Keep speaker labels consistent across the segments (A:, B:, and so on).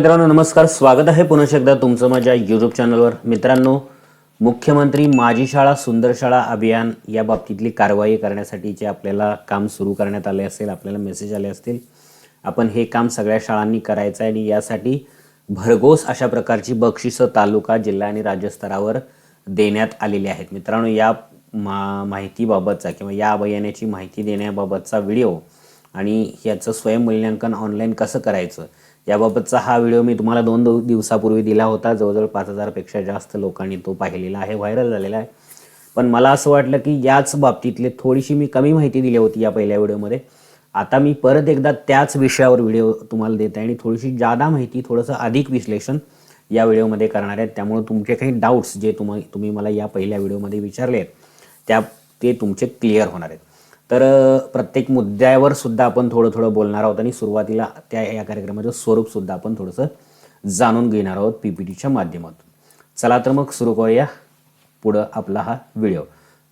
A: मित्रांनो नमस्कार. स्वागत आहे पुन्हा एकदा तुमचं माझ्या यूट्यूब चॅनलवर मित्रांनो मुख्यमंत्री माझी शाळा सुंदर शाळा अभियान या बाबतीतली कारवाई करण्यासाठीचे आपल्याला काम सुरू करण्यात आले असेल आपल्याला मेसेज आले असतील आपण हे काम सगळ्या शाळांनी करायचं आहे आणि यासाठी भरघोस अशा प्रकारची बक्षिसं तालुका जिल्हा आणि राज्यस्तरावर देण्यात आलेली आहेत. मित्रांनो या मा माहितीबाबतचा किंवा या अभियानाची माहिती देण्याबाबतचा व्हिडिओ आणि याचं स्वयंमूल्यांकन ऑनलाईन कसं करायचं याबाबतचा हा व्हिडिओ मी तुम्हाला दोन दो दिवसापूर्वी दिला होता. जवळजवळ पाच हजारपेक्षा जास्त लोकांनी तो पाहिलेला आहे व्हायरल झालेला आहे. पण मला असं वाटलं की याच बाबतीतले थोडीशी मी कमी माहिती दिली होती या पहिल्या व्हिडिओमध्ये. आता मी परत एकदा त्याच विषयावर व्हिडिओ तुम्हाला देत आहे आणि थोडीशी जादा माहिती थोडंसं अधिक विश्लेषण या व्हिडिओमध्ये करणार आहेत त्यामुळे तुमचे काही डाऊट्स जे तुम्ही तुम्ही मला या पहिल्या व्हिडिओमध्ये विचारले आहेत त्या ते तुमचे क्लिअर होणार आहेत. तर प्रत्येक मुद्द्यावर सुद्धा आपण थोडं थोडं बोलणार आहोत आणि सुरुवातीला त्या या कार्यक्रमाचं स्वरूपसुद्धा आपण थोडंसं जाणून घेणार आहोत पी पी टीच्या माध्यमातून. चला तर मग सुरू करूया पुढं आपला हा व्हिडिओ.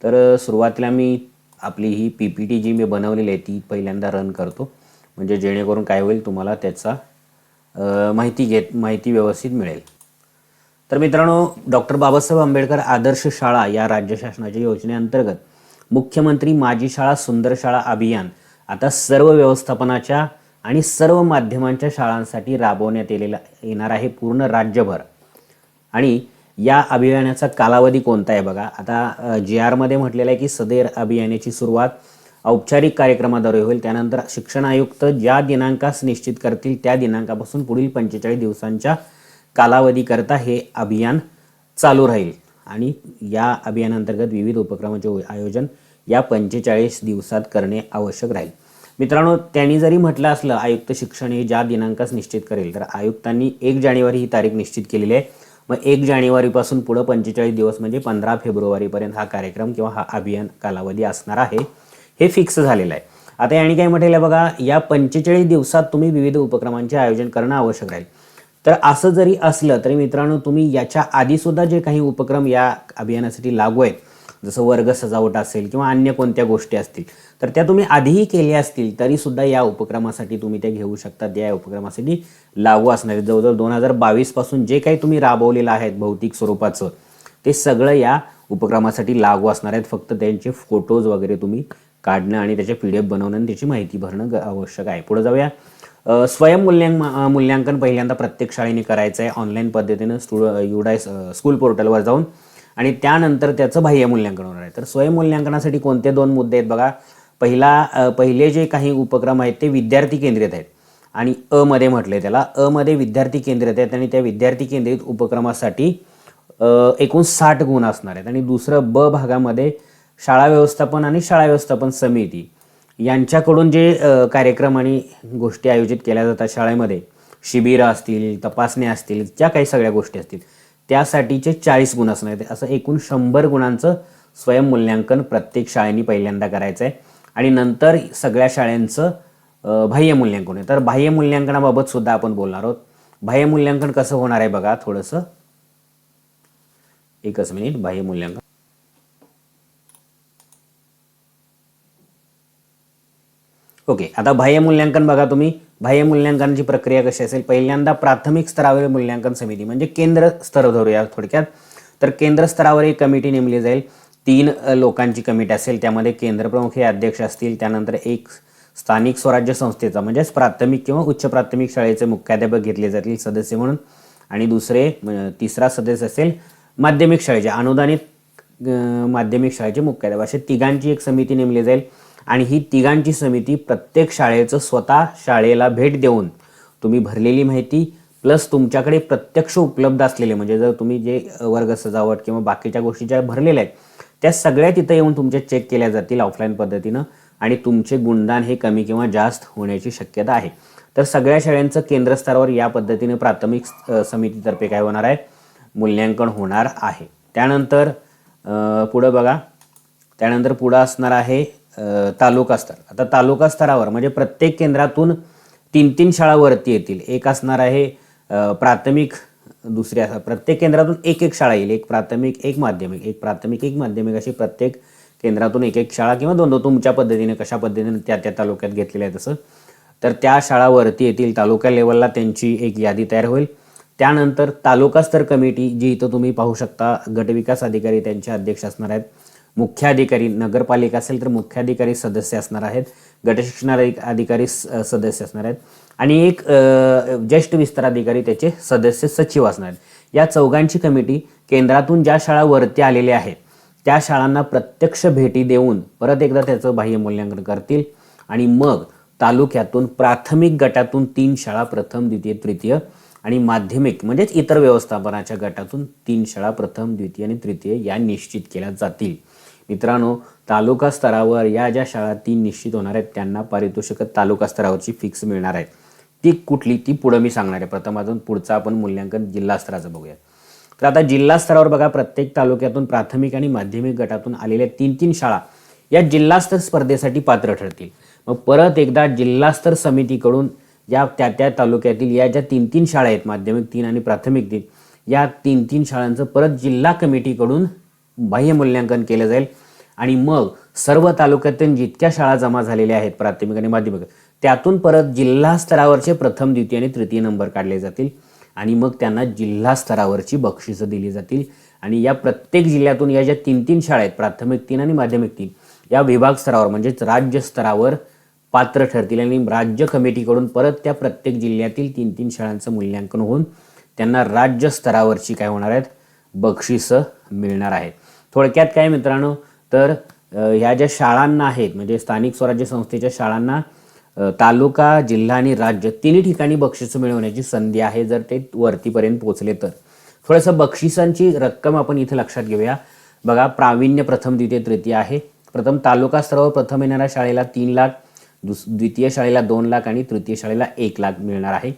A: तर सुरुवातीला मी आपली ही पी पी टी जी मी बनवलेली आहे ती पहिल्यांदा रन करतो. म्हणजे जेणेकरून काय होईल तुम्हाला त्याचा माहिती घेत माहिती व्यवस्थित मिळेल. तर मित्रांनो डॉक्टर बाबासाहेब आंबेडकर आदर्श शाळा या राज्य शासनाच्या योजनेअंतर्गत मुख्यमंत्री माझी शाळा सुंदर शाळा अभियान. आता सर्व व्यवस्थापनाच्या आणि सर्व माध्यमांच्या शाळांसाठी राबवण्यात येलेला येणार आहे पूर्ण राज्यभर. आणि या अभियानाचा कालावधी कोणता आहे बघा? आता जी आरमध्ये म्हटलेलं आहे की सदैर अभियानाची सुरुवात औपचारिक कार्यक्रमाद्वारे होईल. त्यानंतर शिक्षण आयुक्त ज्या दिनांकास निश्चित करतील त्या दिनांकापासून पुढील पंचेचाळीस दिवसांच्या कालावधीकरता हे अभियान चालू राहील. आणि या अभियानांतर्गत विविध उपक्रमाचे आयोजन या पंचेचाळीस दिवसात करणे आवश्यक राहील. मित्रांनो त्यांनी जरी म्हटलं असलं आयुक्त शिक्षण हे ज्या दिनांकास निश्चित करेल तर आयुक्तांनी एक जानेवारी ही तारीख निश्चित केलेली आहे. मग एक जानेवारीपासून पुढं पंचेचाळीस दिवस म्हणजे पंधरा फेब्रुवारीपर्यंत हा कार्यक्रम किंवा हा अभियान कालावधी असणार आहे. हे फिक्स झालेलं आहे. आता यांनी काय म्हटलेलं आहे बघा या पंचेचाळीस दिवसात तुम्ही विविध उपक्रमांचे आयोजन करणं आवश्यक राहील. तर असं जरी असलं तरी मित्रांनो तुम्ही याच्या आधीसुद्धा जे काही उपक्रम या अभियानासाठी लागू आहेत जसं वर्ग सजावट असेल किंवा अन्य कोणत्या गोष्टी असतील तर त्या तुम्ही आधीही केल्या असतील तरीसुद्धा या उपक्रमासाठी तुम्ही त्या घेऊ शकता या उपक्रमासाठी लागू असणार आहेत. जवळजवळ दोन हजार बावीसपासून जे काही तुम्ही राबवलेलं आहेत भौतिक स्वरूपाचं ते सगळं या उपक्रमासाठी लागू असणार आहेत. फक्त त्यांचे फोटोज वगैरे तुम्ही काढणं आणि त्याचे पी डी एफ बनवणं आणि त्याची माहिती भरणं आवश्यक आहे. पुढे जाऊया. स्वयंमूल्यांक अ, मूल्यांकन पहिल्यांदा प्रत्येक शाळेने करायचं आहे ऑनलाईन पद्धतीनं स्टुड युडाय स्कूल पोर्टलवर जाऊन. आणि त्यानंतर त्याचं बाह्य मूल्यांकन होणार आहे. तर स्वयंमूल्यांकनासाठी कोणते दोन मुद्दे आहेत बघा. पहिला पहिले जे काही उपक्रम आहेत ते विद्यार्थी केंद्रित आहेत. आणि अ मध्ये म्हटले त्याला. अ मध्ये विद्यार्थी केंद्रित आहेत आणि त्या विद्यार्थी केंद्रित उपक्रमासाठी एकूण साठ गुण असणार आहेत. आणि दुसरं ब भागामध्ये शाळा व्यवस्थापन आणि शाळा व्यवस्थापन समिती. यांच्याकडून जे कार्यक्रम आणि गोष्टी आयोजित केल्या जातात शाळेमध्ये शिबिरं असतील तपासण्या असतील ज्या काही सगळ्या गोष्टी असतील त्यासाठीचे चाळीस गुण असणार आहेत. असं एकूण शंभर गुणांचं स्वयंमूल्यांकन प्रत्येक शाळेने पहिल्यांदा करायचं आहे आणि नंतर सगळ्या शाळांचं बाह्य मूल्यांकन आहे. तर बाह्य मूल्यांकनाबाबत सुद्धा आपण बोलणार आहोत. बाह्य मूल्यांकन कसं होणार आहे बघा थोडंसं एकच मिनिट. बाह्य मूल्यांकन ओके आता बाह्य मूल्यांकन बघा तुम्ही. बाह्य मूल्यांकनाची प्रक्रिया कशी असेल? पहिल्यांदा प्राथमिक स्तरावरील मूल्यांकन समिती म्हणजे केंद्र स्तर धरूया थोडक्यात. तर केंद्र स्तरावर एक कमिटी नेमली जाईल. तीन लोकांची कमिटी असेल त्यामध्ये केंद्रप्रमुख हे अध्यक्ष असतील त्यानंतर एक स्थानिक स्वराज्य संस्थेचा म्हणजेच प्राथमिक किंवा उच्च प्राथमिक शाळेचे मुख्याध्यापक घेतले जातील सदस्य म्हणून. आणि दुसरे तिसरा सदस्य असेल माध्यमिक शाळेचे अनुदानित माध्यमिक शाळेचे मुख्याध्यापक. असे तिघांची एक समिती नेमली जाईल. आणि ही तिघांची समिती प्रत्येक शाळेचं स्वतः शाळेला भेट देऊन तुम्ही भरलेली माहिती प्लस तुमच्याकडे प्रत्यक्ष उपलब्ध असलेले म्हणजे जर तुम्ही जे वर्ग सजावट किंवा बाकीच्या गोष्टी ज्या भरलेल्या आहेत त्या सगळ्या तिथं येऊन तुमच्या चेक केल्या जातील ऑफलाईन पद्धतीनं आणि तुमचे गुणदान हे कमी किंवा जास्त होण्याची शक्यता आहे. तर सगळ्या शाळांचं केंद्रस्तरावर या पद्धतीने प्राथमिक समितीतर्फे काय होणार आहे? मूल्यांकन होणार आहे. त्यानंतर पुढं बघा. त्यानंतर पुढं असणार आहे तालुका स्तर. आता तालुका स्तरावर म्हणजे प्रत्येक केंद्रातून तीन तीन शाळा वरती येतील. एक असणार आहे प्राथमिक प्राथमिक दुसऱ्या प्रत्येक केंद्रातून एक एक शाळा येईल. एक प्राथमिक एक माध्यमिक. एक प्राथमिक एक माध्यमिक अशी प्रत्येक केंद्रातून एक एक शाळा किंवा दोन दोन तुमच्या पद्धतीने कशा पद्धतीने त्या त्या तालुक्यात घेतलेल्या आहे तसं. तर त्या शाळा वरती येतील. तालुका लेवलला त्यांची एक यादी तयार होईल. त्यानंतर तालुकास्तर कमिटी जी इथं तुम्ही पाहू शकता गटविकास अधिकारी त्यांचे अध्यक्ष असणार आहेत. मुख्याधिकारी नगरपालिका असेल तर मुख्याधिकारी सदस्य असणार आहेत. गटशिक्षण अधिकारी स- सदस्य असणार आहेत. आणि एक ज्येष्ठ विस्तार अधिकारी त्याचे सदस्य सचिव असणार आहेत. या चौघांची कमिटी केंद्रातून ज्या शाळा वरती आलेल्या आहेत त्या शाळांना प्रत्यक्ष भेटी देऊन परत एकदा त्याचं बाह्य मूल्यांकन करतील. आणि मग तालुक्यातून प्राथमिक गटातून तीन शाळा प्रथम द्वितीय तृतीय आणि माध्यमिक म्हणजेच इतर व्यवस्थापनाच्या गटातून तीन शाळा प्रथम द्वितीय आणि तृतीय या निश्चित केल्या जातील. मित्रांनो तालुका स्तरावर या ज्या शाळा तीन निश्चित होणार आहेत त्यांना पारितोषिक तालुका स्तरावरची फिक्स मिळणार आहेत ती कुठली ती पुढं मी सांगणार आहे. प्रथम अजून पुढचं आपण मूल्यांकन जिल्हा स्तराचं बघूया तर आता जिल्हा स्तरावर बघा प्रत्येक तालुक्यातून प्राथमिक आणि माध्यमिक गटातून आलेल्या तीन तीन शाळा या जिल्हास्तर स्पर्धेसाठी पात्र ठरतील. मग परत एकदा जिल्हास्तर समितीकडून या त्या त्या तालुक्यातील या ज्या तीन तीन शाळा आहेत माध्यमिक तीन आणि प्राथमिक तीन या तीन तीन शाळांचं परत जिल्हा कमिटीकडून बाह्य मूल्यांकन केलं जाईल. आणि मग सर्व तालुक्यातून जितक्या शाळा जमा झालेल्या आहेत प्राथमिक आणि माध्यमिक त्यातून परत जिल्हा स्तरावरचे प्रथम द्वितीय आणि तृतीय नंबर काढले जातील. आणि मग त्यांना जिल्हा स्तरावरची बक्षिसं दिली जातील. आणि या प्रत्येक जिल्ह्यातून या ज्या तीन तीन शाळा आहेत प्राथमिक तीन आणि माध्यमिक तीन या विभाग स्तरावर म्हणजेच राज्य स्तरावर पात्र ठरतील. आणि राज्य कमिटीकडून परत त्या प्रत्येक जिल्ह्यातील तीन तीन शाळांचं मूल्यांकन होऊन त्यांना राज्य स्तरावरची काय होणार आहेत बक्षिसं मिळणार आहेत. थोडक्यात काय मित्रांनो? तर ह्या ज्या शाळांना आहेत म्हणजे स्थानिक स्वराज्य संस्थेच्या शाळांना तालुका जिल्हा आणि राज्य तिन्ही ठिकाणी बक्षिसं मिळवण्याची संधी आहे जर ते वरतीपर्यंत पोहोचले तर. थोडंसं बक्षिसांची रक्कम आपण इथं लक्षात घेऊया. बघा प्रावीण्य प्रथम द्वितीय तृतीय आहे. प्रथम तालुका स्तरावर प्रथम येणाऱ्या शाळेला तीन लाख दुस द्वितीय शाळेला दोन लाख आणि तृतीय शाळेला एक लाख मिळणार आहे.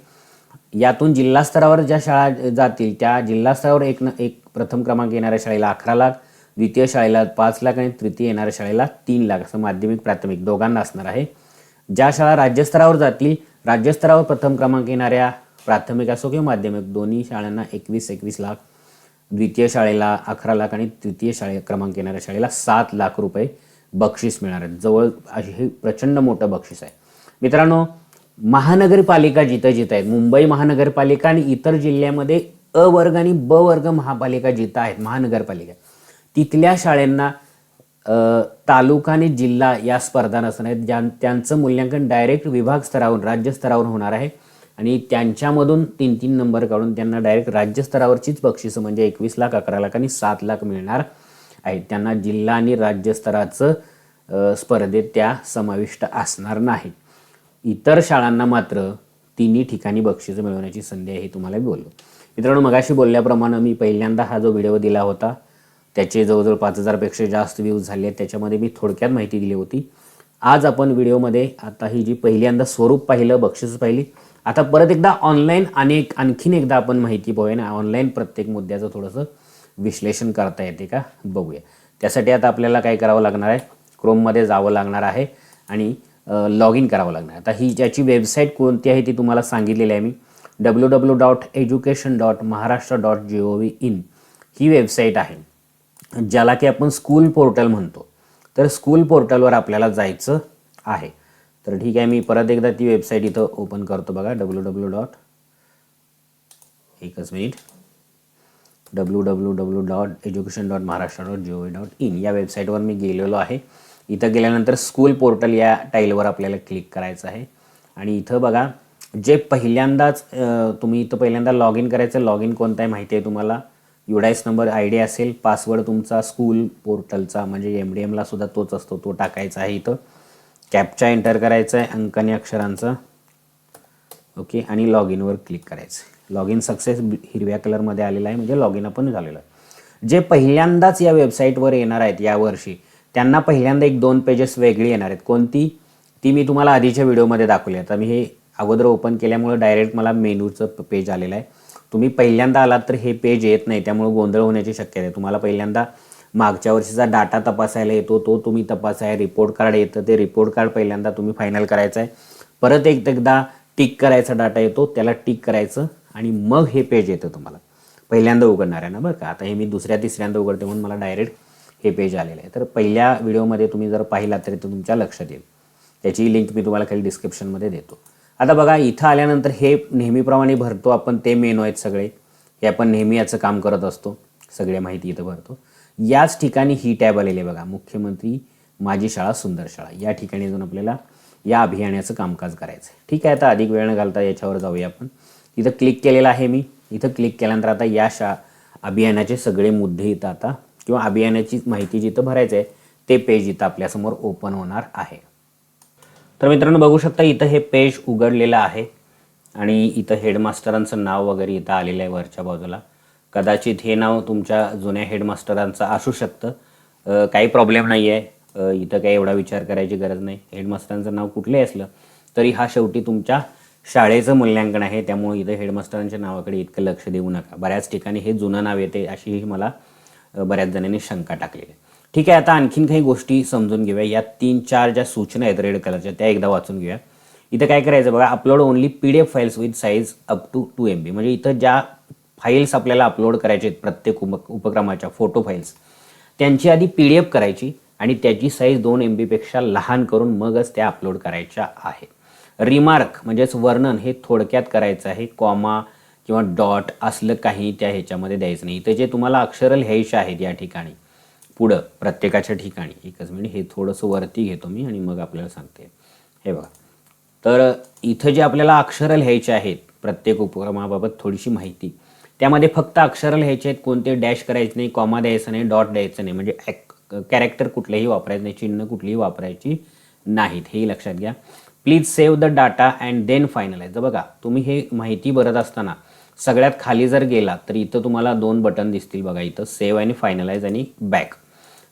A: यातून जिल्हा स्तरावर ज्या शाळा जातील त्या जिल्हा स्तरावर एक न एक प्रथम क्रमांक येणाऱ्या शाळेला अकरा लाख द्वितीय शाळेला पाच लाख आणि तृतीय येणाऱ्या शाळेला तीन लाख असं माध्यमिक प्राथमिक दोघांना असणार आहे. ज्या शाळा राज्यस्तरावर जातील राज्यस्तरावर प्रथम क्रमांक येणाऱ्या प्राथमिक असो किंवा माध्यमिक दोन्ही शाळांना एकवीस एकवीस लाख. द्वितीय शाळेला अकरा लाख आणि तृतीय शाळे क्रमांक येणाऱ्या शाळेला सात लाख रुपये बक्षीस मिळणार आहेत. जवळ अशी हे प्रचंड मोठं बक्षीस आहे. मित्रांनो महानगरपालिका जिथं जिथं आहेत मुंबई महानगरपालिका आणि इतर जिल्ह्यामध्ये अ वर्ग आणि ब वर्ग महापालिका जिथं आहेत महानगरपालिका. तिथल्या शाळांना तालुका आणि जिल्हा या स्पर्धा नसणार आहेत. ज्यां त्यांचं मूल्यांकन डायरेक्ट विभाग स्तरावरून राज्य स्तरावर होणार आहे. आणि त्यांच्यामधून तीन तीन नंबर काढून त्यांना डायरेक्ट राज्य स्तरावरचीच बक्षिसं म्हणजे एकवीस लाख अकरा लाख आणि सात लाख मिळणार आहेत. त्यांना जिल्हा आणि राज्य स्तराचं स्पर्धेत त्या समाविष्ट असणार नाहीत. इतर शाळांना मात्र तिन्ही ठिकाणी बक्षिसं मिळवण्याची संधी आहे तुम्हाला बोललो. मित्रांनो मगाशी बोलल्याप्रमाणे मी पहिल्यांदा हा जो व्हिडिओ दिला होता त्याचे जवळजवळ पाच हजारपेक्षा जास्त व्ह्यूज झाले आहेत. त्याच्यामध्ये मी थोडक्यात माहिती दिली होती. आज आपण व्हिडिओमध्ये आता ही जी पहिल्यांदा स्वरूप पाहिलं बक्षीस पाहिली आता परत एकदा ऑनलाईन अनेक आणखीन एकदा आपण माहिती पाहूया ना. ऑनलाईन प्रत्येक मुद्द्याचं थोडंसं विश्लेषण करता येते का? बघूया. त्यासाठी आता आपल्याला काय करावं लागणार आहे? क्रोममध्ये जावं लागणार आहे आणि लॉग इन करावं लागणार आहे. आता ही ज्याची वेबसाईट कोणती आहे ती तुम्हाला सांगितलेली आहे मी. W W dot education dot Maharashtra dot G O V in he website आहे. ज्याला की आपण स्कूल पोर्टल म्हणतो. तर स्कूल पोर्टलवर आपल्याला जायचं आहे. तर ठीक आहे मी परत एकदा ती वेबसाईट इथं ओपन करतो बघा डब्ल्यू डब्ल्यू डॉट एकच minute W W W dot education dot Maharashtra dot G O dot in या वेबसाईटवर मी गेलेलो आहे. इथं गेल्यानंतर स्कूल पोर्टल या टाईलवर आपल्याला क्लिक करायचं आहे. आणि इथं बघा जे पहिल्यांदाच तुम्ही इथं पहिल्यांदा लॉग इन करायचं लॉग इन कोणता आहे माहिती आहे तुम्हाला? युडाईस नंबर आय डी असेल पासवर्ड तुमचा स्कूल पोर्टलचा म्हणजे एम डी एमला सुद्धा तोच असतो तो टाकायचा आहे इथं. कॅपचा एंटर करायचा आहे अंक अक्षरांचा. ओके आणि लॉग इनवर क्लिक करायचं लॉग इन सक्सेस हिरव्या कलरमध्ये आलेला आहे म्हणजे लॉग इन आपण झालेलं. आहे जे पहिल्यांदाच या वेबसाईटवर येणार आहेत यावर्षी त्यांना पहिल्यांदा एक दोन पेजेस वेगळी येणार आहेत. कोणती? ती मी तुम्हाला आधीच्या व्हिडिओमध्ये दाखवली आता मी हे अगोदर ओपन केल्यामुळे डायरेक्ट मला मेनूचं पेज आलेलं आहे. तुम्ही पहिल्यांदा आलात तर हे पेज येत नाही त्यामुळे गोंधळ होण्याची शक्यता आहे. तुम्हाला पहिल्यांदा मागच्या वर्षीचा डाटा तपासायला येतो तो तुम्ही तपासाय रिपोर्ट कार्ड येतं ते रिपोर्ट कार्ड पहिल्यांदा तुम्ही फायनल करायचं आहे परत एक एकदा टिक करायचा डाटा येतो त्याला टिक करायचं आणि मग हे पेज येतं तुम्हाला. पहिल्यांदा उघडणार आहे ना बरं का? आता हे मी दुसऱ्या तिसऱ्यांदा उघडते म्हणून मला डायरेक्ट हे पेज आलेलं आहे. तर पहिल्या व्हिडिओमध्ये तुम्ही जर पाहिला तरी तो तुमच्या लक्षात येईल. त्याची लिंक मी तुम्हाला खाली डिस्क्रिप्शनमध्ये देतो. आता बघा इथं आल्यानंतर हे नेहमीप्रमाणे भरतो आपण ते मेनू आहेत सगळे. हे आपण नेहमी याचं काम करत असतो. सगळ्या माहिती इथं भरतो. याच ठिकाणी ही टॅब आलेली आहे बघा. मुख्यमंत्री माझी शाळा सुंदर शाळा. या ठिकाणी जाऊन आपल्याला या अभियानाचं कामकाज करायचं आहे ठीक आहे आता अधिक वेळ न घालता याच्यावर जाऊया आपण. इथं क्लिक केलेलं आहे मी. इथं क्लिक केल्यानंतर आता या शा अभियानाचे सगळे मुद्दे इथं आता किंवा अभियानाची माहिती जिथं भरायचं आहे ते पेज इथं आपल्यासमोर ओपन होणार आहे. तर मित्रांनो बघू शकता इथं हे पेज उघडलेलं आहे आणि इथं हेडमास्टरांचं नाव वगैरे इथं आलेलं आहे वरच्या बाजूला. कदाचित हे नाव तुमच्या जुन्या हेडमास्टरांचं असू शकतं. काही प्रॉब्लेम नाही आहे इथं काही एवढा विचार करायची गरज नाही. हेडमास्टरांचं नाव कुठलंही असलं तरी हा शेवटी तुमच्या शाळेचं मूल्यांकन आहे. त्यामुळे इथं हेडमास्टरांच्या नावाकडे इतकं लक्ष देऊ नका. बऱ्याच ठिकाणी हे जुनं नाव येते अशीही मला बऱ्याच जणांनी शंका टाकलेली आहे. ठीक आहे आता आणखीन काही गोष्टी समजून घेऊया. या तीन चार ज्या सूचना आहेत रेड कलरच्या त्या एकदा वाचून घेऊया. इथं काय करायचं बघा upload only P D F files with size up to two M B म्हणजे इथं ज्या फाईल्स आपल्याला अपलोड करायचे आहेत प्रत्येक उप उपक्रमाच्या फोटो फाईल्स त्यांची आधी पी डी एफ करायची आणि त्याची साईज दोन एम बीपेक्षा लहान करून मगच त्या अपलोड करायच्या आहेत रिमार्क म्हणजेच वर्णन हे थोडक्यात करायचं आहे कॉमा किंवा डॉट असलं काही त्या ह्याच्यामध्ये द्यायचं नाही. इथं जे तुम्हाला अक्षरं लिहायचे आहेत या ठिकाणी पुढं प्रत्येकाच्या ठिकाणी. एकच मिनिट हे थोडंसं वरती घेतो मी आणि मग आपल्याला सांगते. हे बघा. तर इथं जे आपल्याला अक्षरं लिहायचे आहेत प्रत्येक उपक्रमाबाबत थोडीशी माहिती. त्यामध्ये फक्त अक्षरं लिहायचे आहेत कोणते डॅश करायचे नाही कॉमा द्यायचं नाही डॉट द्यायचं नाही. म्हणजे ॲक कॅरेक्टर कुठलंही वापरायचं नाही चिन्ह कुठलीही वापरायची नाहीत. हेही लक्षात घ्या. Please save the data and then finalise. बघा तुम्ही हे माहिती भरत असताना सगळ्यात खाली जर गेला तर इथं तुम्हाला दोन बटन दिसतील बघा इथं सेव्ह आणि फायनलाइज आणि बॅक.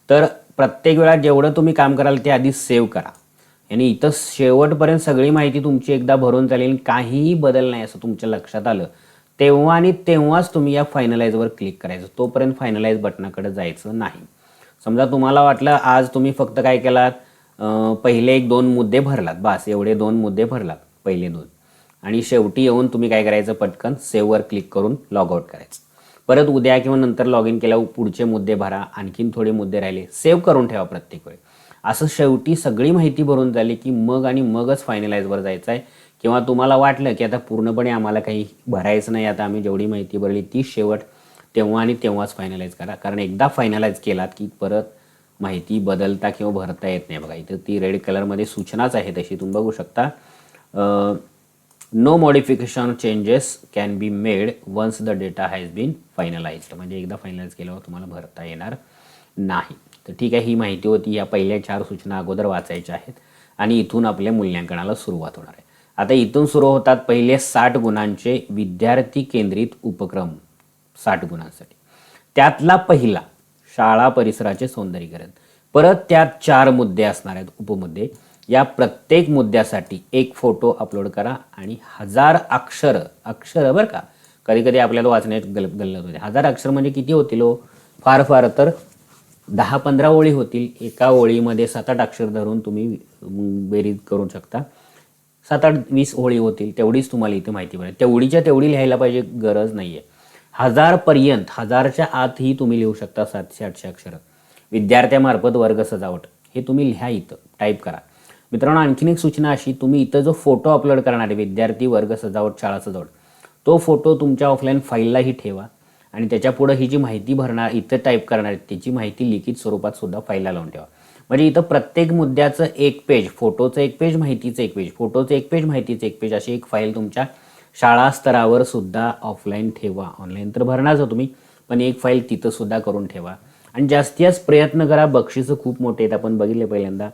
A: तर प्रत्येक वेळा जेवढं तुम्ही काम कराल ते आधी सेव्ह करा. आणि इथं शेवटपर्यंत सगळी माहिती तुमची एकदा भरून चालेल काहीही बदल नाही असं तुमच्या लक्षात आलं तेव्हा आणि तेव्हाच तुम्ही या फायनलाइजवर क्लिक करायचं. तोपर्यंत फायनलाइज बटनाकडे जायचं नाही. समजा तुम्हाला वाटलं आज तुम्ही फक्त काय केलात? पहिले एक दोन मुद्दे भरलात. बास एवढे दोन मुद्दे भरलात पहिले दोन. आणि शेवटी येऊन तुम्ही काय करायचं पटकन? सेव्हवर क्लिक करून लॉग आउट करायचं. परत उद्या किंवा नंतर लॉग इन केल्यावर पुढचे मुद्दे भरा आणखीन थोडे मुद्दे राहिले. सेव्ह करून ठेवा प्रत्येक वेळी. असं शेवटी सगळी माहिती भरून झाली की मग आणि मगच फायनलाइजवर जायचं आहे. किंवा तुम्हाला वाटलं की आता पूर्णपणे आम्हाला काही भरायचं नाही आता आम्ही जेवढी माहिती भरली ती शेवट तेव्हा आणि तेव्हाच फायनलाइज करा. कारण एकदा फायनलाइज केलात की परत माहिती बदलता किंवा भरता येत नाही. बघा इथं ती रेड कलरमध्ये सूचनाच आहे तशी. तुम्ही बघू शकता. No modification changes can be made once the data has been finalised म्हणजे एकदा फायनलाइज केल्यावर तुम्हाला भरता येणार नाही. तर ठीक आहे ही माहिती होती. या पहिल्या चार सूचना अगोदर वाचायच्या आहेत आणि इथून आपल्या मूल्यांकनाला सुरुवात होणार आहे. आता इथून सुरू होतात पहिले साठ गुणांचे विद्यार्थी केंद्रित उपक्रम. साठ गुणांसाठी. त्यातला पहिला शाळा परिसराचे सौंदर्यीकरण. परत त्यात चार मुद्दे असणार आहेत उपमुद्दे. या प्रत्येक मुद्द्यासाठी एक फोटो अपलोड करा आणि हजार अक्षर अक्षर बरं का? कधी कधी आपल्याला वाचण्यात गल गल्लत होते. हजार अक्षर म्हणजे किती होतील हो? फार फार तर दहा पंधरा ओळी होतील. एका ओळीमध्ये सात आठ अक्षर धरून तुम्ही बेरीज करू शकता. सात आठ वीस ओळी होतील तेवढीच तुम्हाला इथे माहिती मिळेल तेवढीच्या तेवढी लिहायला पाहिजे गरज नाही आहे हजारपर्यंत हजारच्या आतही तुम्ही लिहू शकता सातशे आठशे अक्षरं. विद्यार्थ्यामार्फत वर्ग सजावट. हे तुम्ही लिहा इथं. टाईप करा. मित्रांनो आणखीन एक सूचना अशी तुम्ही इथं जो फोटो अपलोड करणार आहे विद्यार्थी वर्ग सजावट शाळा सजावट तो फोटो तुमच्या ऑफलाईन फाईललाही ठेवा आणि त्याच्यापुढं ही जी माहिती भरणार इथं टाईप करणार त्याची माहिती लिखित स्वरूपात सुद्धा फाईलला लावून ठेवा. म्हणजे इथं प्रत्येक मुद्द्याचं एक पेज फोटोचं एक पेज माहितीचं एक पेज फोटोचं एक पेज माहितीचं एक पेज अशी एक फाईल तुमच्या शाळा स्तरावर सुद्धा ऑफलाईन ठेवा. ऑनलाईन तर भरणारच हो तुम्ही पण एक फाईल तिथं सुद्धा करून ठेवा. आणि जास्तीच जास्त प्रयत्न करा बक्षिसं खूप मोठे आहेत. आपण बघितले पहिल्यांदा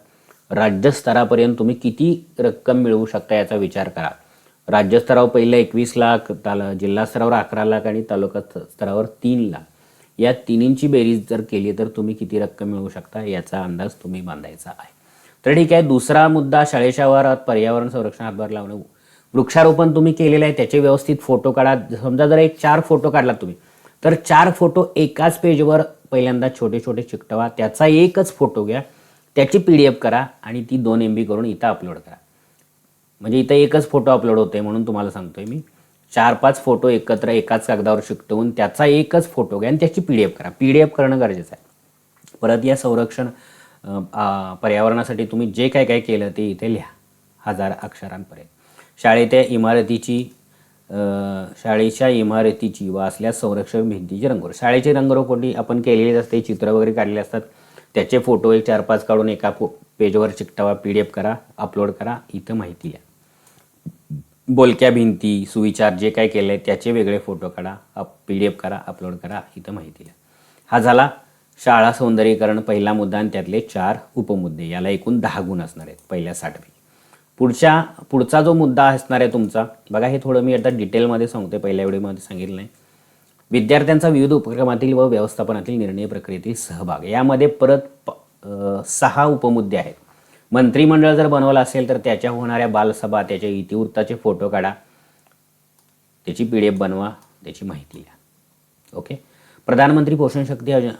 A: राज्यस्तरापर्यंत तुम्ही किती रक्कम मिळवू शकता याचा विचार करा. राज्यस्तरावर पहिलं एकवीस लाख ताल जिल्हा स्तरावर अकरा लाख आणि तालुका स्तरावर तीन लाख. या तिन्हींची बेरीज जर केली तर तुम्ही किती रक्कम मिळवू शकता याचा अंदाज तुम्ही बांधायचा आहे. तर ठीक आहे दुसरा मुद्दा शाळेच्या वारात पर्यावरण संरक्षण हातभार लावणं. वृक्षारोपण तुम्ही केलेलं आहे त्याचे व्यवस्थित फोटो काढा. समजा जर एक चार फोटो काढला तुम्ही तर चार फोटो एकाच पेजवर पहिल्यांदा छोटे छोटे चिकटवा. त्याचा एकच फोटो घ्या. त्याची पी डी एफ करा आणि ती दोन एम बी करून इथं अपलोड करा. म्हणजे इथं एकच फोटो अपलोड होते म्हणून तुम्हाला सांगतो आहे मी. चार पाच फोटो एकत्र एकाच कागदावर चिकटवून त्याचा एकच फोटो घ्या आणि त्याची पी डी एफ करा. पी डी एफ करणं गरजेचं आहे. परत या संरक्षण पर्यावरणासाठी तुम्ही जे काय काय केलं ते इथे लिहा. हजार अक्षरांपर्यंत. शाळेच्या इमारतीची शाळेच्या इमारतीची व असल्यास संरक्षण भिंतीची रंगोळ शाळेची रंगरोकोटी आपण केलेली असते चित्र वगैरे काढलेले असतात. त्याचे फोटो एक चार पाच काढून एका फो पेजवर चिकटावा पी डी एफ करा अपलोड करा इथं माहिती द्या बोलक्या भिंती सुविचार जे काय केलं आहे त्याचे वेगळे फोटो काढा अप पी डी एफ करा अपलोड करा इथं माहिती द्या हा झाला शाळा सौंदर्यीकरण पहिला मुद्दा आणि त्यातले चार उपमुद्दे. याला एकूण दहा गुण असणार आहेत पहिल्या साठपैकी. पुढच्या पुढचा जो मुद्दा असणार आहे तुमचा बघा हे थोडं मी आता डिटेलमध्ये सांगतोय पहिल्या व्हिडिओमध्ये सांगितलं नाही विद्यार्थ्यांचा विविध उपक्रमातील व व्यवस्थापनातील निर्णय प्रक्रियेतील सहभाग. यामध्ये परत प- सहा उपमुद्दे आहेत. मंत्रिमंडळ जर बनवलं असेल तर त्याच्या होणाऱ्या बालसभा त्याच्या इतिवृत्ताचे फोटो काढा. त्याची पी डी एफ बनवा त्याची माहिती द्या ओके? प्रधानमंत्री पोषण शक्ती अज-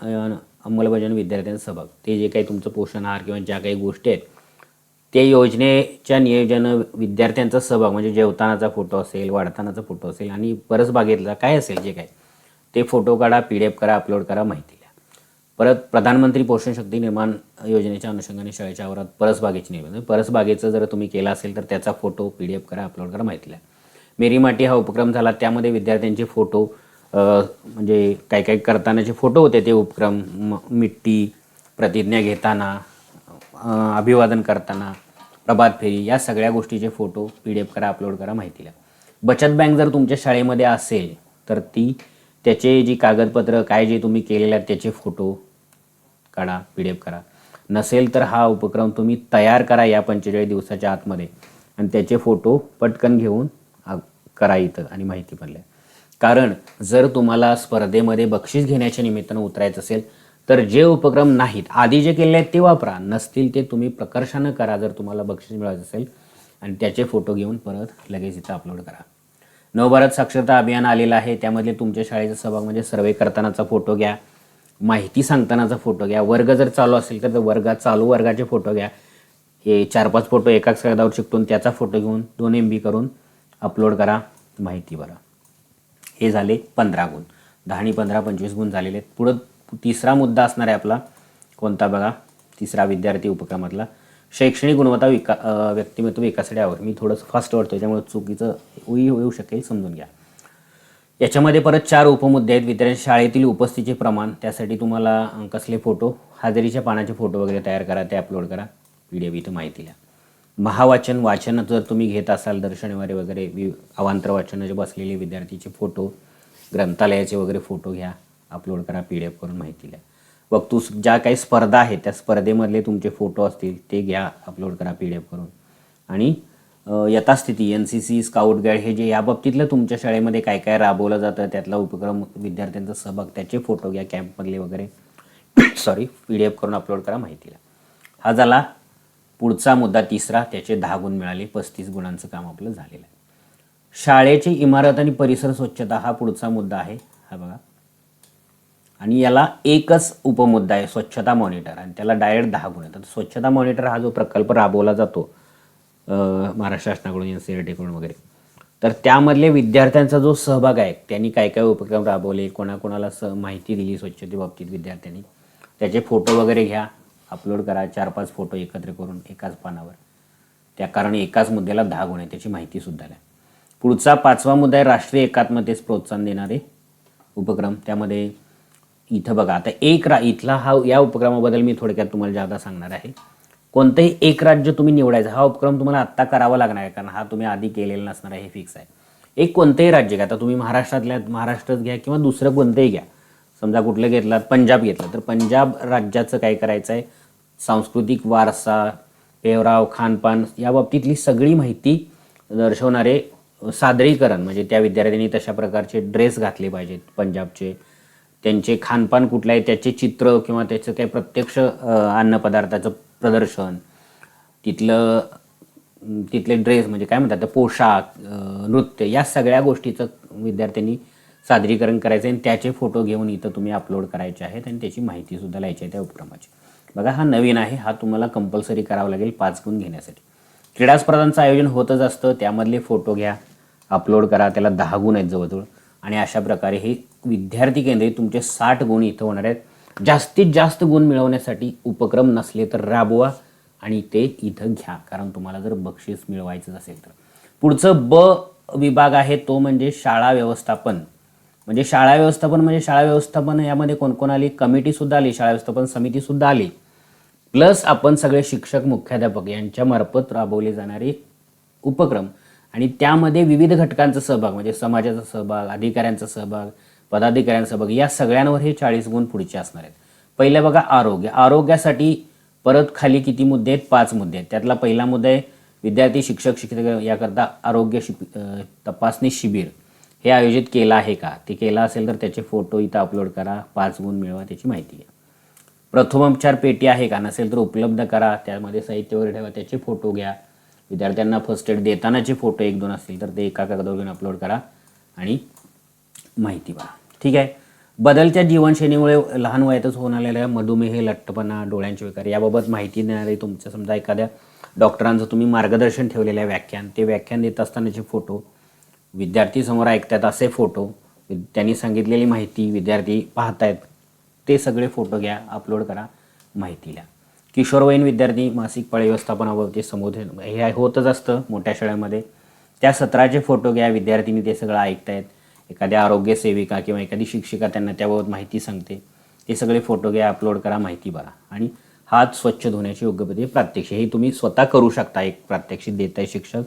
A: अंमलबजावणी विद्यार्थ्यांचा सहभाग. ते जे काही तुमचं पोषण आहार किंवा ज्या काही गोष्टी आहेत ते योजनेच्या नियोजन विद्यार्थ्यांचा सहभाग म्हणजे जेवतानाचा फोटो असेल वाढतानाचा फोटो असेल आणि परसबागेतला काय असेल जे काय ते फोटो काढा पी डी एफ करा अपलोड करा माहिती द्या. परत प्रधानमंत्री पोषण शक्ती निर्माण योजनेच्या अनुषंगाने शाळेच्या आवारात परसबागेची निर्माण म्हणजे परसबागेचं जर तुम्ही केलं असेल तर त्याचा फोटो पी डी एफ करा अपलोड करा माहिती द्या. मेरी माटी हा उपक्रम झाला त्यामध्ये विद्यार्थ्यांचे फोटो म्हणजे काय काय करतानाचे फोटो होते ते उपक्रम म- मिट्टी प्रतिज्ञा घेताना अभिवादन करताना प्रभात फेरी या सगळ्या गोष्टीचे फोटो पी डी एफ करा अपलोड करा माहिती द्या. बचत बँक जर तुमच्या शाळेमध्ये असेल तर ती त्याचे जी कागदपत्र काय जे तुम्ही केलेले आहेत त्याचे फोटो काढा पी डी एफ करा. नसेल तर हा उपक्रम तुम्ही तयार करा या पंचेचाळीस दिवसाच्या आतमध्ये. आणि त्याचे फोटो पटकन घेऊन करा इथं आणि माहिती पण लिहा कारण जर तुम्हाला स्पर्धेमध्ये बक्षीस घेण्याच्या निमित्तानं उतरायचं असेल तर जे उपक्रम नाहीत आधी जे केले आहेत ते वापरा. नसतील ते तुम्ही प्रकर्षानं करा जर तुम्हाला बक्षीस मिळायचं असेल. आणि त्याचे फोटो घेऊन परत लगेच इथं अपलोड करा. नवभारत साक्षरता अभियान आलेलं आहे. त्यामधले तुमच्या शाळेचा सहभाग म्हणजे सर्वे करतानाचा फोटो घ्या माहिती सांगतानाचा फोटो घ्या. वर्ग जर चालू असेल तर वर्गात चालू वर्गाचे फोटो घ्या. हे चार पाच फोटो एकाच कागदावर चिकटून त्याचा फोटो घेऊन दोन एम बी करून अपलोड करा. माहिती भरा. हे झाले पंधरा गुण. दहा आणि पंधरा पंचवीस गुण झालेले आहेत. पुढं तिसरा मुद्दा असणार आहे आपला. कोणता बघा? तिसरा विद्यार्थी उपक्रमातला. शैक्षणिक गुणवत्ता विका व्यक्तिमत्व विकासासाठी आवड मी थोडंसं फास्ट वाटतो त्यामुळे चुकीचं होई होऊ शकेल समजून घ्या. याच्यामध्ये परत चार उपमुद्दे आहेत. विद्यार्थी शाळेतील उपस्थितीचे प्रमाण त्यासाठी तुम्हाला कसले फोटो? हाजरीच्या पानाचे फोटो वगैरे तयार करा ते अपलोड करा. पी डी एफ इथं माहिती द्या महावाचन वाचन जर तुम्ही घेत असाल दर शनिवारी वगैरे वि अवांतर वाचनाचे बसलेले विद्यार्थीचे फोटो ग्रंथालयाचे वगैरे फोटो घ्या अपलोड करा पी डी एफ करून माहिती द्या वक्तू ज्या काही स्पर्धा आहेत त्या स्पर्धेमधले तुमचे फोटो असतील ते घ्या अपलोड करा पी डी एफ करून आणि यथास्थिती N C C scout guide हे जे या बाबतीतलं तुमच्या शाळेमध्ये काय काय राबवलं जातं त्यातला उपक्रम विद्यार्थ्यांचा सहभाग त्याचे फोटो घ्या कॅम्पमधले वगैरे. सॉरी पी डी एफ करून अपलोड करा माहितीला हा झाला पुढचा मुद्दा तिसरा त्याचे दहा गुण मिळाले पस्तीस गुणांचं काम आपलं झालेलं आहे. शाळेची इमारत आणि परिसर स्वच्छता हा पुढचा मुद्दा आहे. हा बघा. आणि याला एकच उपमुद्दा आहे स्वच्छता मॉनिटर. आणि त्याला डायरेक्ट दहा गुण येतात. स्वच्छता मॉनिटर हा जो प्रकल्प राबवला जातो महाराष्ट्र शासनाकडून एन सी आर टीकडून वगैरे तर त्यामधले विद्यार्थ्यांचा जो सहभाग आहे त्यांनी काय काय उपक्रम राबवले कोणाकोणाला स माहिती दिली स्वच्छतेबाबतीत विद्यार्थ्यांनी त्याचे फोटो वगैरे घ्या अपलोड करा चार पाच फोटो एकत्र करून एकाच पानावर. त्या कारण एकाच मुद्द्याला दहा गुण आहे त्याची माहितीसुद्धा द्या. पुढचा पाचवा मुद्दा आहे राष्ट्रीय एकात्मतेस प्रोत्साहन देणारे उपक्रम. त्यामध्ये इथं बघा आता एक रा इथला हा या उपक्रमाबद्दल मी थोडक्यात तुम्हाला जादा सांगणार आहे. कोणतंही एक राज्य तुम्ही निवडायचं हा उपक्रम तुम्हाला आत्ता करावा लागणार आहे कारण हा तुम्ही आधी केलेला नसणार आहे हे फिक्स आहे. एक कोणतंही राज्य घ्या आता तुम्ही महाराष्ट्रातल्या महाराष्ट्रात घ्या किंवा दुसरं कोणतंही घ्या. समजा कुठलं घेतलात पंजाब घेतलं तर पंजाब राज्याचं काय करायचं आहे? सांस्कृतिक वारसा पेहराव खानपान या बाबतीतली सगळी माहिती दर्शवणारे सादरीकरण म्हणजे त्या विद्यार्थ्यांनी तशा प्रकारचे ड्रेस घातले पाहिजेत पंजाबचे त्यांचे खानपान कुठलं आहे त्याचे चित्र किंवा त्याचं काही प्रत्यक्ष अन्नपदार्थाचं प्रदर्शन तिथलं तिथले ड्रेस म्हणजे काय म्हणतात पोशाख नृत्य या सगळ्या गोष्टीचं विद्यार्थ्यांनी सादरीकरण करायचं आहे आणि त्याचे फोटो घेऊन इथं तुम्ही अपलोड करायचे आहेत आणि त्याची माहितीसुद्धा लिहायची आहे त्या उपक्रमाची. बघा हा नवीन आहे हा तुम्हाला कंपल्सरी करावा लागेल पाच गुण घेण्यासाठी. क्रीडा स्पर्धांचं आयोजन होतच असतं त्यामधले फोटो घ्या अपलोड करा त्याला दहा गुण आहेत जवळजवळ. आणि अशा प्रकारे हे विद्यार्थी केंद्रित तुमचे साठ गुण इथं होणार आहेत. जास्तीत जास्त गुण मिळवण्यासाठी उपक्रम नसले तर राबवा आणि ते इथं घ्या कारण तुम्हाला जर बक्षीस मिळवायचं असेल तर. पुढचं ब विभाग आहे तो म्हणजे शाळा व्यवस्थापन. म्हणजे शाळा व्यवस्थापन म्हणजे शाळा व्यवस्थापन यामध्ये कोणकोण आली? कमिटीसुद्धा आली शाळा व्यवस्थापन समितीसुद्धा आली. प्लस आपण सगळे शिक्षक मुख्याध्यापक यांच्यामार्फत राबवले जाणारे उपक्रम. आणि त्यामध्ये विविध घटकांचा सहभाग म्हणजे समाजाचा सहभाग अधिकाऱ्यांचा सहभाग पदाधिकाऱ्यांचा सहभाग या सगळ्यांवर हे चाळीस गुण पुढचे असणार आहेत. पहिलं बघा आरोग्य. आरोग्यासाठी परत खाली किती मुद्दे आहेत? पाच मुद्दे आहेत. त्यातला पहिला मुद्दा आहे विद्यार्थी शिक्षक शिक्षक याकरता आरोग्य शिप तपासणी शिबिर. हे आयोजित केलं आहे का? ते केलं असेल तर त्याचे फोटो इथं अपलोड करा. पाच गुण मिळवा त्याची माहिती घ्या. प्रथमोपचार पेटी आहे का? नसेल तर उपलब्ध करा. त्यामध्ये साहित्य वगैरे ठेवा. त्याचे फोटो घ्या. विद्यार्थ्यांना फर्स्ट एड देतानाचे फोटो एक दोन असतील तर ते एका कागदावर घेऊन अपलोड करा आणि माहिती बघा ठीक आहे? बदलत्या जीवनशैलीमुळे लहान वयातच होणाऱ्या मधुमेह लठ्ठपणा डोळ्यांचे विकार याबाबत माहिती देणारे तुमचं समजा एखाद्या डॉक्टरांचं तुम्ही मार्गदर्शन ठेवलेलं आहे व्याख्यान ते व्याख्यान देत असतानाचे फोटो विद्यार्थी समोर ऐकतात असे फोटो त्यांनी सांगितलेली माहिती विद्यार्थी पाहतायत ते सगळे फोटो घ्या अपलोड करा माहितीला किशोरवयीन विद्यार्थी मासिक पाळी व्यवस्थापनाबाबतीत संबोधन हे होतच असतं मोठ्या शाळेमध्ये. त्या सत्राचे फोटो घ्या विद्यार्थ्यांनी ते सगळं ऐकतायत. एखाद्या आरोग्य सेविका किंवा एखादी शिक्षिका त्यांना त्याबाबत माहिती सांगते. ते सगळे फोटो घ्या अपलोड करा माहिती भरा. आणि हात स्वच्छ धुण्याची योग्य पद्धती प्रात्यक्षिक हे तुम्ही स्वतः करू शकता एक प्रात्यक्षिक देत आहे शिक्षक.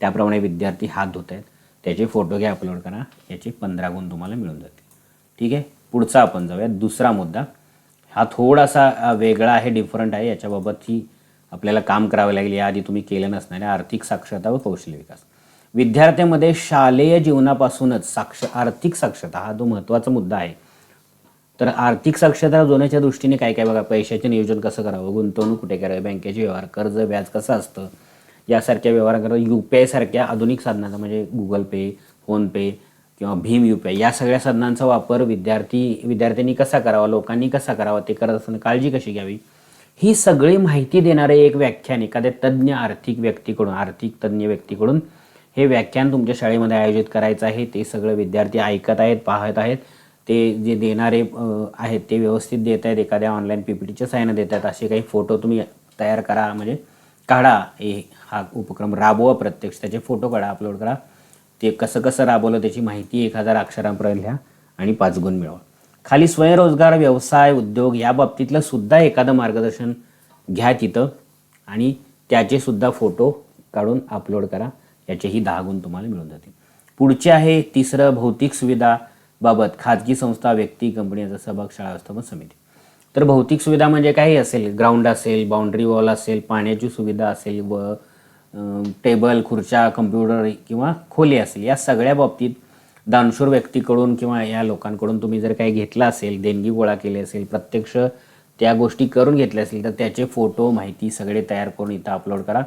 A: त्याप्रमाणे विद्यार्थी हात धुत आहेत त्याचे फोटो घ्या अपलोड करा. याचे पंधरा गुण तुम्हाला मिळून जातील. ठीक आहे? पुढचा आपण जाऊया. दुसरा मुद्दा. हा थोडासा वेगळा आहे डिफरंट आहे. याच्याबाबतही आपल्याला काम करावं लागेल. याआधी तुम्ही केलं नसणारे आर्थिक साक्षरता व कौशल्य विकास. विद्यार्थ्यामध्ये शालेय जीवनापासूनच साक्ष आर्थिक साक्षरता हा जो महत्त्वाचा मुद्दा आहे. तर आर्थिक साक्षरता जोण्याच्या दृष्टीने काय काय बघा? पैशाचे नियोजन कसं करावं? गुंतवणूक कुठे करावी? बँकेचे व्यवहार कर्ज व्याज कसं असतं? यासारख्या व्यवहाराकरता यू पी आय सारख्या आधुनिक साधनांचा म्हणजे गुगल पे फोनपे किंवा भीम यू पी आय या सगळ्या साधनांचा वापर विद्यार्थी विद्यार्थ्यांनी कसा करावा लोकांनी कसा करावा ते करत असताना काळजी कशी घ्यावी? ही सगळी माहिती देणारे एक व्याख्यान एखाद्या तज्ज्ञ आर्थिक व्यक्तीकडून आर्थिक तज्ज्ञ व्यक्तीकडून हे व्याख्यान तुमच्या शाळेमध्ये आयोजित करायचं आहे. ते सगळे विद्यार्थी ऐकत आहेत पाहत आहेत. ते जे देणारे आहेत ते व्यवस्थित देत आहेत. एखाद्या ऑनलाईन पी पी टीच्या साहाय्याने देत आहेत. असे काही फोटो तुम्ही तयार करा. म्हणजे काढा. हे हा उपक्रम राबवा प्रत्यक्ष. त्याचे फोटो काढा अपलोड करा. ते कसं कसं राबवलं त्याची माहिती एक हजार अक्षरांपर्यंत लिहा आणि पाच गुण मिळवा. खाली स्वयंरोजगार व्यवसाय उद्योग या बाबतीतलं सुद्धा एखादं मार्गदर्शन घ्या तिथं आणि त्याचे सुद्धा फोटो काढून अपलोड करा. याचेही दहा गुण तुम्हाला मिळून जातील. पुढचे आहे तिसरं भौतिक सुविधा बाबत. खाजगी संस्था व्यक्ती कंपनी याचा सहभाग शाळा व्यवस्थापन समिती. तर भौतिक सुविधा म्हणजे काही असेल? ग्राउंड असेल बाउंड्री वॉल असेल पाण्याची सुविधा असेल व टेबल खुर्च्या कम्प्युटर किंवा खोली असेल या सगळ्या बाबतीत दानशूर व्यक्तीकडून किंवा या लोकांकडून तुम्ही जर काही घेतलं असेल देणगी गोळा केली असेल प्रत्यक्ष त्या गोष्टी करून घेतल्या असेल तर त्याचे फोटो माहिती सगळे तयार करून इथं अपलोड करा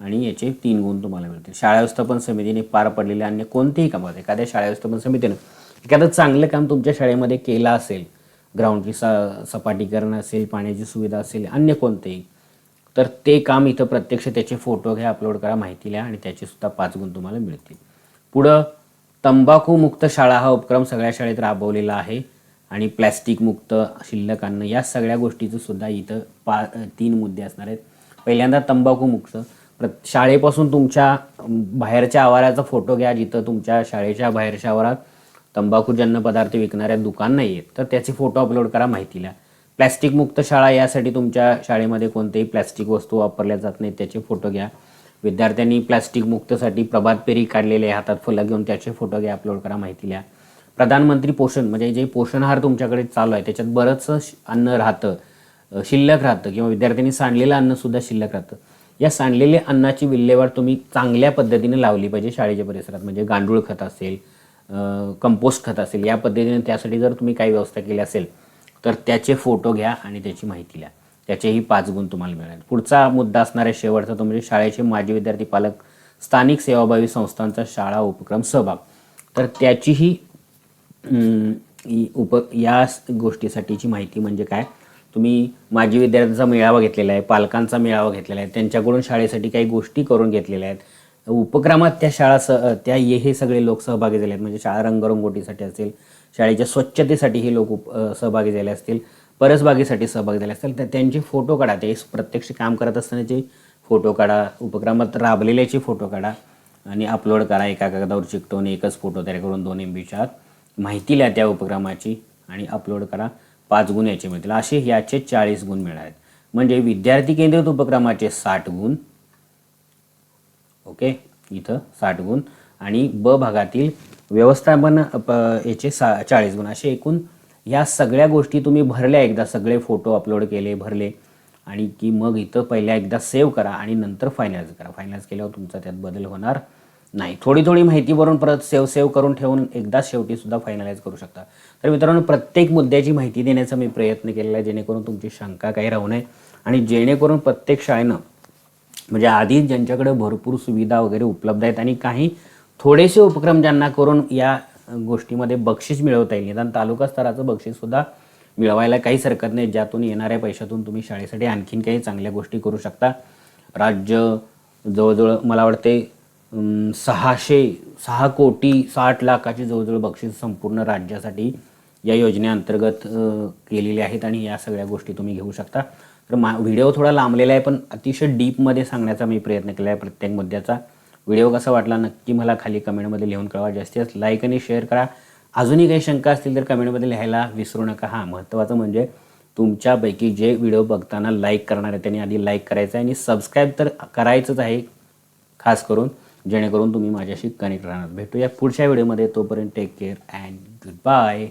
A: आणि याचे तीन गुण तुम्हाला मिळतील. शाळा व्यवस्थापन समितीने पार पडलेले अन्य कोणतेही कामात एखाद्या शाळा व्यवस्थापन समितीनं एखादं चांगलं काम तुमच्या शाळेमध्ये केलं असेल ग्राउंडची स सपाटीकरण असेल पाण्याची सुविधा असेल अन्य कोणतेही तर ते काम इथं प्रत्यक्ष त्याचे फोटो घ्या अपलोड करा माहिती लिहा आणि त्याचे सुद्धा पाच गुण तुम्हाला मिळतील. पुढं तंबाखूमुक्त शाळा हा उपक्रम सगळ्या शाळेत राबवलेला आहे आणि प्लॅस्टिकमुक्त शिल्लकांनं शिल्लक अन्न या सगळ्या गोष्टीचं सुद्धा इथं पा तीन मुद्दे असणार आहेत. पहिल्यांदा तंबाखूमुक्त प्र शाळेपासून तुमच्या बाहेरच्या आवाराचा फोटो घ्या जिथं तुमच्या शाळेच्या बाहेरच्या आवारात तंबाखूजन्य पदार्थ विकणाऱ्या दुकान नाही आहेत तर त्याचे फोटो अपलोड करा माहितीला प्लॅस्टिक मुक्त शाळा यासाठी तुमच्या शाळेमध्ये कोणतेही प्लॅस्टिक वस्तू वापरल्या जात नाहीत त्याचे फोटो घ्या. विद्यार्थ्यांनी प्लॅस्टिक मुक्तसाठी प्रभात फेरी काढलेले हातात फुलं घेऊन त्याचे फोटो घ्या अपलोड करा माहिती लिहा. प्रधानमंत्री पोषण म्हणजे जे पोषणहार तुमच्याकडे चालू आहे त्याच्यात बरंचसं श- अन्न राहतं शिल्लक राहतं किंवा विद्यार्थ्यांनी सांडलेलं अन्नसुद्धा शिल्लक राहतं. या सांडलेल्या अन्नाची विल्हेवाट तुम्ही चांगल्या पद्धतीने लावली पाहिजे शाळेच्या परिसरात म्हणजे गांडूळ खत असेल कंपोस्ट खत असेल या पद्धतीने त्यासाठी जर तुम्ही काही व्यवस्था केली असेल तर त्याचे फोटो घ्या आणि त्याची माहिती लिहा. त्याचेही पाच गुण तुम्हाला मिळेल पुढचा मुद्दा असणारा शेवटचा तो म्हणजे शाळेचे माजी विद्यार्थी पालक स्थानिक सेवाभावी संस्थांचा शाळा उपक्रम सहभाग. तर त्याचीही उप या गोष्टीसाठीची माहिती म्हणजे काय? तुम्ही माजी विद्यार्थ्यांचा मेळावा घेतलेला आहे पालकांचा मेळावा घेतलेला आहे त्यांच्याकडून शाळेसाठी काही गोष्टी करून घेतलेल्या आहेत. उपक्रमात त्या शाळा स त्या ये हे सगळे लोक सहभागी झाले आहेत. म्हणजे शाळा रंगरंगोटीसाठी असेल शाळेच्या स्वच्छतेसाठी हे लोक उप सहभागी झाले असतील परसबागेसाठी सहभागी झाले असतील तर त्यांचे फोटो काढा. ते प्रत्यक्ष काम करत असतानाचे फोटो काढा उपक्रमात राबलेल्याचे फोटो काढा आणि अपलोड करा. एका कागदावर चिकटवून एकच फोटो तयार करून दोन एम बीच्या आत माहिती लिहा त्या उपक्रमाची आणि अपलोड करा. पाच गुण याचे मिळतील. असे याचे चाळीस गुण मिळाले म्हणजे विद्यार्थी केंद्रित उपक्रमाचे साठ गुण. ओके? इथं साठ गुण. आणि ब भागातील व्यवस्थापन याचे सा चाळीस गुण असे एकूण या सगळ्या गोष्टी तुम्ही भरल्या एकदा सगळे फोटो अपलोड केले भरले आणि की मग इथं पहिल्या एकदा सेव्ह करा आणि नंतर फायनलाइज करा. फायनलाइज केल्यावर तुमचा त्यात बदल होणार नाही. थोडी थोडी माहिती भरून परत सेव्ह सेव्ह करून ठेवून एकदा शेवटीसुद्धा फायनलाइज करू शकता. तर मित्रांनो प्रत्येक मुद्द्याची माहिती देण्याचा मी प्रयत्न केलेला आहे जेणेकरून तुमची शंका काही राहू नये आणि जेणेकरून प्रत्येक शाळेनं म्हणजे आधी ज्यांच्याकडे भरपूर सुविधा वगैरे उपलब्ध आहेत आणि काही थोडेसे उपक्रम ज्यांना करून या गोष्टीमध्ये बक्षीस मिळवता येईल. निदान तालुका स्तराचं बक्षीससुद्धा मिळवायला काहीच हरकत नाही. ज्यातून येणाऱ्या पैशातून तुम्ही शाळेसाठी आणखीन काही चांगल्या गोष्टी करू शकता. राज्य जवळजवळ मला वाटते सहाशे सहा कोटी साठ लाखाची जवळजवळ बक्षीस संपूर्ण राज्यासाठी या योजनेअंतर्गत केलेली केलेले आहेत आणि या सगळ्या गोष्टी तुम्ही घेऊ शकता. तर मा व्हिडिओ थोडा लांबलेला आहे पण अतिशय डीपमध्ये सांगण्याचा मी प्रयत्न केला आहे प्रत्येक मुद्द्याचा. व्हिडिओ कसा वाटला नक्की मला खाली कमेंटमध्ये लिहून कळवा. जास्तीत जास्त लाईक आणि शेअर करा. अजूनही काही शंका असतील तर कमेंटमध्ये लिहायला विसरू नका. हां महत्त्वाचं म्हणजे तुमच्यापैकी जे व्हिडिओ बघताना लाईक करणार आहे त्यांनी आधी लाईक करायचं आहे आणि सबस्क्राईब तर करायचंच आहे खास करून जेणेकरून तुम्ही माझ्याशी कनेक्ट राहणार. भेटूया पुढच्या व्हिडिओमध्ये. तोपर्यंत take care and good bye